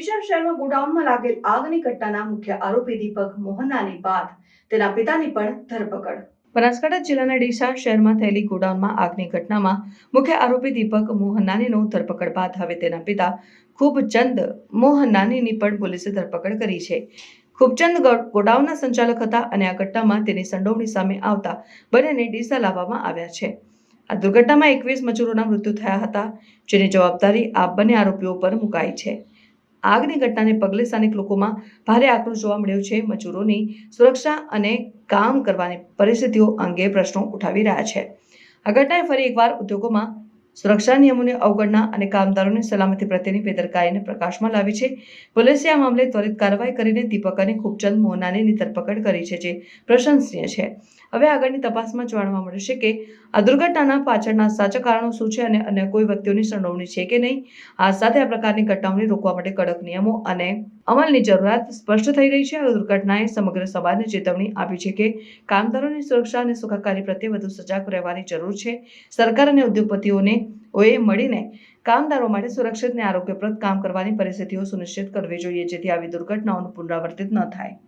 બનાસકાંઠાના ગોડાઉનમાં લાગેલ આગની ઘટનાના મુખ્ય આરોપી દીપક મોહનાની બાદ તેના પિતાની પણ ધરપકડ. બનાસકાંઠા જિલ્લાના ડીસા શહેરમાં થયેલી ગોડાઉનમાં આગની ઘટનામાં મુખ્ય આરોપી દીપક મોહનાનીનો ધરપકડ બાદ હવે તેના પિતા ખૂબચંદ મોહનાનીની પણ પોલીસે ધરપકડ કરી છે. ખૂબચંદ ગોડાઉનના સંચાલક હતા અને આ ઘટનામાં તેની સંડોવણી સામે આવતા બંનેને ડીસા લાવવામાં આવ્યા છે. આ દુર્ઘટનામાં એકવીસ મજૂરોના મૃત્યુ થયા હતા, જેની જવાબદારી આ બંને આરોપીઓ પર મુકાઈ છે. આગની ઘટનાને પગલે સ્થાનિક લોકોમાં ભારે આક્રોશ જોવા મળ્યો છે. મજૂરોની સુરક્ષા અને કામ કરવાની પરિસ્થિતિઓ અંગે પ્રશ્નો ઉઠાવી રહ્યા છે. આ ઘટનાએ ફરી એકવાર ઉદ્યોગોમાં સુરક્ષા નિયમોની અવગણના અને કામદારોની સલામતી પ્રત્યેની બેદરકારીને પ્રકાશમાં લાવી છે. પોલીસે આ મામલે ત્વરિત કાર્યવાહી કરીને દીપક અને ખૂબચંદ મોહનાનીની ધરપકડ કરી છે, જે પ્રશંસનીય છે. હવે આગળની તપાસમાં જાણવા મળશે કે, આ દુર્ઘટનાના પાછળના સાચા કારણો શું છે અને અન્ય કોઈ વ્યક્તિઓની સંડોવણી છે કે નહીં? આ સાથે આ પ્રકારની ઘટનાઓને રોકવા માટે કડક નિયમો અને અમલની જરૂરિયાત સ્પષ્ટ થઈ રહી છે. આ દુર્ઘટનાએ સમગ્ર સમાજને ચેતવણી આપી છે કે, કામદારોની સુરક્ષા અને સુખાકારી પ્રત્યે વધુ સજાગ રહેવાની જરૂર છે. સરકાર અને ઉદ્યોગપતિઓને ઓએ મળીને કામદારો માટે સુરક્ષિત અને આરોગ્યપ્રદ કામ કરવાની પરિસ્થિતિઓ સુનિશ્ચિત કરવી જોઈએ, જેથી આવી દુર્ઘટનાઓનું પુનરાવર્તિત ન થાય.